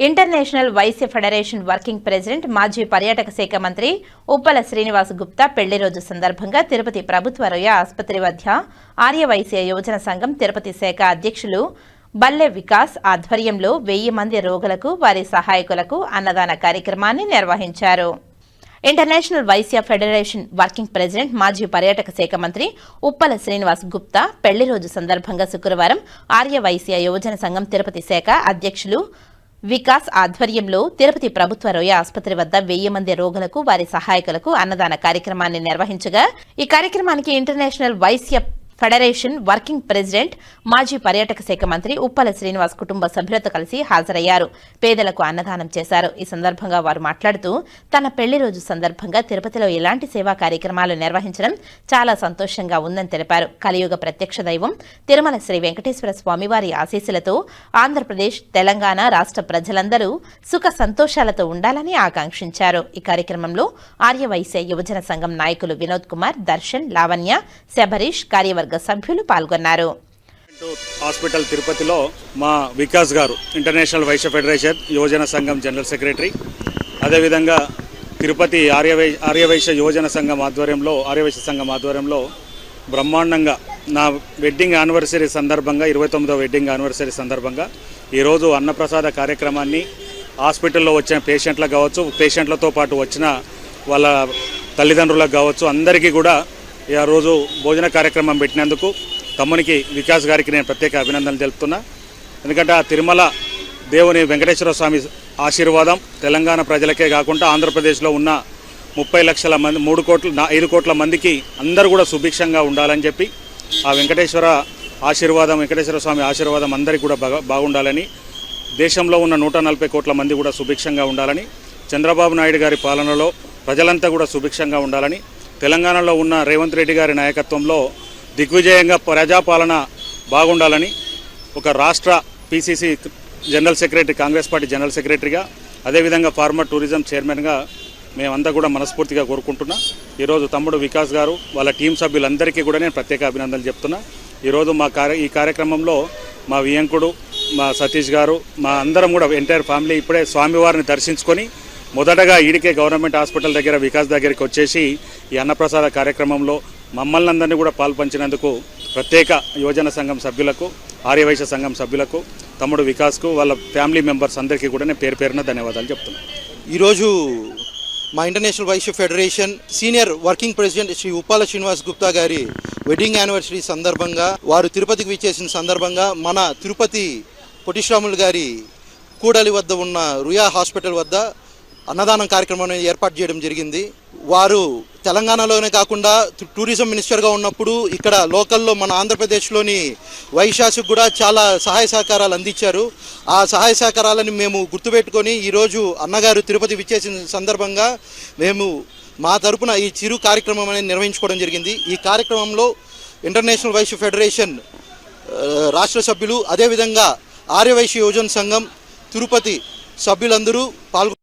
International Vaishya federation working president మాజీ పర్యాటక శాఖ మంత్రి ఉప్పల శ్రీనివాస్ గుప్తా పెళ్ళి రోజు సందర్భంగా తిరుపతి ప్రభుత్వ రొయ్య ఆసుపత్రి వద్ద ఆర్యవైశ్య యువజన సంఘం తిరుపతి శాఖ అధ్యక్షులు బల్లె వికాస్ ఆధ్వర్యంలో వెయ్యి మంది రోగులకు వారి సహాయకులకు అన్నదాన కార్యక్రమాన్ని నిర్వహించారు. International Vaishya federation working president మాజీ పర్యాటక శాఖ మంత్రి ఉప్పల శ్రీనివాస్ గుప్తా పెళ్ళి రోజు సందర్భంగా శుక్రవారం ఆర్య వైశ్య యువజన సంఘం తిరుపతి శాఖ అధ్యక్షులు వికాస్ ఆధ్వర్యంలో తిరుపతి ప్రభుత్వ రొయ్య ఆసుపత్రి వద్ద వెయ్యి మంది రోగులకు వారి సహాయకులకు అన్నదాన కార్యక్రమాన్ని నిర్వహించగా ఈ కార్యక్రమానికి international Vaishya federation working president మాజీ పర్యాటక శాఖ మంత్రి ఉప్పల శ్రీనివాస్ కుటుంబ సభ్యులతో కలిసి హాజరయ్యారు. పేదలకు అన్నదానం చేశారు. ఈ సందర్భంగా వారు మాట్లాడుతూ తన పెళ్ళి రోజు సందర్భంగా తిరుపతిలో ఇలాంటి సేవా కార్యక్రమాలు నిర్వహించడం చాలా సంతోషంగా ఉందని తెలిపారు. కలియుగ ప్రత్యక్ష దైవం తిరుమల శ్రీ వెంకటేశ్వర స్వామివారి ఆశీస్సులతో ఆంధ్రప్రదేశ్ తెలంగాణ రాష్ట్ర ప్రజలందరూ సుఖ సంతోషాలతో ఉండాలని ఆకాంక్షించారు. ఈ కార్యక్రమంలో ఆర్యవైశ్య యువజన సంఘం నాయకులు వినోద్ కుమార్ దర్శన్ లావణ్య శబరీష్ కార్యవర్గ సభ్యులు పాల్గొన్నారు. హాస్పిటల్ తిరుపతిలో మా వికాస్ గారు ఇంటర్నేషనల్ వైశ్య ఫెడరేషన్ యువజన సంఘం జనరల్ సెక్రటరీ. అదేవిధంగా తిరుపతి ఆర్యవై ఆర్యవైశ్య యువజన సంఘం ఆధ్వర్యంలో ఆర్యవైశ్య సంఘం ఆధ్వర్యంలో బ్రహ్మాండంగా నా వెడ్డింగ్ యానివర్సరీ సందర్భంగా ఇరవై తొమ్మిదో వెడ్డింగ్ యానివర్సరీ సందర్భంగా ఈరోజు అన్నప్రసాద కార్యక్రమాన్ని హాస్పిటల్లో వచ్చిన పేషెంట్లకు కావచ్చు పేషెంట్లతో పాటు వచ్చిన వాళ్ళ తల్లిదండ్రులకు కావచ్చు అందరికీ కూడా ఈ ఆ రోజు భోజన కార్యక్రమం పెట్టినందుకు తమ్మునికి వికాస్ గారికి నేను ప్రత్యేక అభినందనలు తెలుపుతున్నా. ఎందుకంటే ఆ తిరుమల దేవుని వెంకటేశ్వర స్వామి ఆశీర్వాదం తెలంగాణ ప్రజలకే కాకుండా ఆంధ్రప్రదేశ్లో ఉన్న ముప్పై లక్షల మంది మూడు కోట్ల నా- ఐదు కోట్ల మందికి అందరూ కూడా సుభిక్షంగా ఉండాలని చెప్పి ఆ వెంకటేశ్వర ఆశీర్వాదం వెంకటేశ్వర స్వామి ఆశీర్వాదం అందరికీ కూడా బాగుండాలని దేశంలో ఉన్న నూట నలభై కోట్ల మంది కూడా సుభిక్షంగా ఉండాలని చంద్రబాబు నాయుడు గారి పాలనలో ప్రజలంతా కూడా సుభిక్షంగా ఉండాలని తెలంగాణలో ఉన్న రేవంత్ రెడ్డి గారి నాయకత్వంలో దిగ్విజయంగా ప్రజాపాలన బాగుండాలని ఒక రాష్ట్ర PCC general secretary Congress party general సెక్రటరీగా అదేవిధంగా ఫార్మర్ టూరిజం చైర్మన్గా మేమంతా కూడా మనస్ఫూర్తిగా కోరుకుంటున్నా. ఈరోజు తమ్ముడు వికాస్ గారు వాళ్ళ టీం సభ్యులందరికీ కూడా నేను ప్రత్యేక అభినందనలు చెప్తున్నా. ఈరోజు మా కార్య ఈ కార్యక్రమంలో మా వియంకుడు మా సతీష్ గారు మా అందరం కూడా ఎంటైర్ ఫ్యామిలీ ఇప్పుడే స్వామివారిని దర్శించుకొని మొదటగా ఈడికే గవర్నమెంట్ హాస్పిటల్ దగ్గర వికాస్ దగ్గరికి వచ్చేసి ఈ అన్నప్రసాద కార్యక్రమంలో మమ్మల్ని అందరినీ కూడా పాల్పంచినందుకు ప్రత్యేక యువజన సంఘం సభ్యులకు ఆర్యవైశ్య సంఘం సభ్యులకు తమ్ముడు వికాస్కు వాళ్ళ ఫ్యామిలీ మెంబర్స్ అందరికీ కూడా నేను పేరు పేరున ధన్యవాదాలు చెప్తున్నాను. ఈరోజు మా international Vaishya federation senior working president Shri Uppala Srinivas Gupta గారి వెడ్డింగ్ యానివర్సరీ సందర్భంగా వారు తిరుపతికి విచ్చేసిన సందర్భంగా మన తిరుపతి పొట్టిశ్రాములు గారి కూడలి వద్ద ఉన్న రుయా హాస్పిటల్ వద్ద అన్నదానం కార్యక్రమం ఏర్పాటు చేయడం జరిగింది. వారు తెలంగాణలోనే కాకుండా టూరిజం మినిస్టర్గా ఉన్నప్పుడు ఇక్కడ లోకల్లో మన ఆంధ్రప్రదేశ్లోని వైశాఖకు కూడా చాలా సహాయ సహకారాలు అందించారు. ఆ సహాయ సహకారాలని మేము గుర్తుపెట్టుకొని ఈరోజు అన్నగారు తిరుపతి విచ్చేసిన సందర్భంగా మేము మా తరపున ఈ చిరు కార్యక్రమం అనేది నిర్వహించుకోవడం జరిగింది. ఈ కార్యక్రమంలో ఇంటర్నేషనల్ వైశ్య ఫెడరేషన్ రాష్ట్ర సభ్యులు అదేవిధంగా ఆర్యవైశ్య యోజన సంఘం తిరుపతి సభ్యులందరూ పాల్గొ